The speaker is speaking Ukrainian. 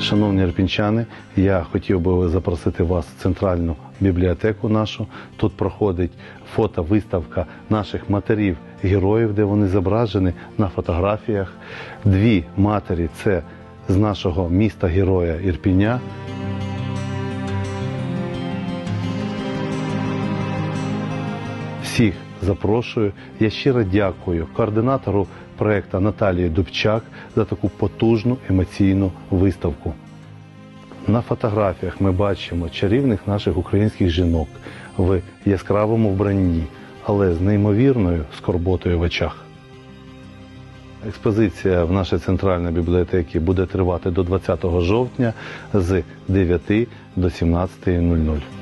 Шановні арпінчани, я хотів би запросити вас в центральну бібліотеку нашу. Тут проходить фотовиставка наших матерів героїв, де вони зображені на фотографіях. Дві матері це з нашого міста героя Ірпіня. Всіх запрошую. Я щиро дякую координатору проекту Наталії Дубчак за таку потужну емоційну виставку. На фотографіях ми бачимо чарівних наших українських жінок в яскравому вбранні, але з неймовірною скорботою в очах. Експозиція в нашій центральній бібліотеці буде тривати до 20 жовтня з 9 до 17.00.